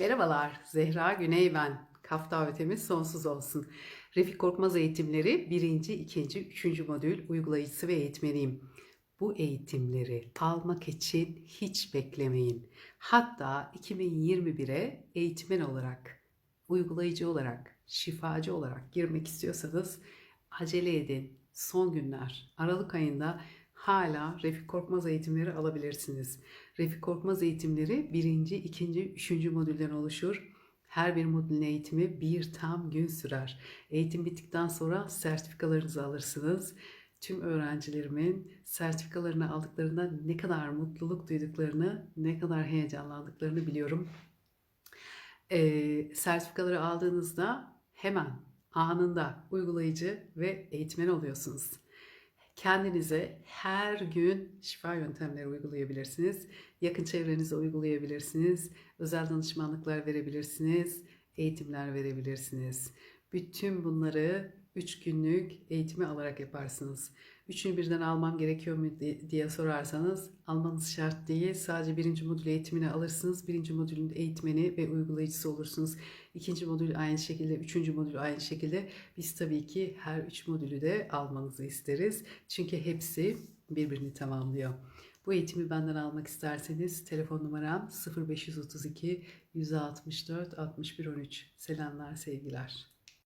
Merhabalar, Zehra Güney ben. Kaf davetimiz sonsuz olsun. Refik Korkmaz eğitimleri 1. 2. 3. modül uygulayıcısı ve eğitmeniyim. Bu eğitimleri almak için hiç beklemeyin. Hatta 2021'e eğitmen olarak, uygulayıcı olarak, şifacı olarak girmek istiyorsanız acele edin. Son günler, Aralık ayında hala Refik Korkmaz eğitimleri alabilirsiniz. Refik Korkmaz eğitimleri birinci, ikinci, üçüncü modülden oluşur. Her bir modülün eğitimi bir tam gün sürer. Eğitim bittikten sonra sertifikalarınızı alırsınız. Tüm öğrencilerimin sertifikalarını aldıklarında ne kadar mutluluk duyduklarını, ne kadar heyecanlandıklarını biliyorum. Ee, sertifikaları aldığınızda hemen anında uygulayıcı ve eğitmen oluyorsunuz. Kendinize her gün şifa yöntemleri uygulayabilirsiniz. Yakın çevrenize uygulayabilirsiniz. Özel danışmanlıklar verebilirsiniz. Eğitimler verebilirsiniz. Bütün bunları 3 günlük eğitimi alarak yaparsınız. Üçünü birden almam gerekiyor mu diye sorarsanız almanız şart değil. Sadece birinci modül eğitimini alırsınız. Birinci modülün eğitmeni ve uygulayıcısı olursunuz. İkinci modül aynı şekilde, üçüncü modül aynı şekilde. Biz tabii ki her üç modülü de almanızı isteriz. Çünkü hepsi birbirini tamamlıyor. Bu eğitimi benden almak isterseniz telefon numaram 0532 164 61 13. Selamlar, sevgiler.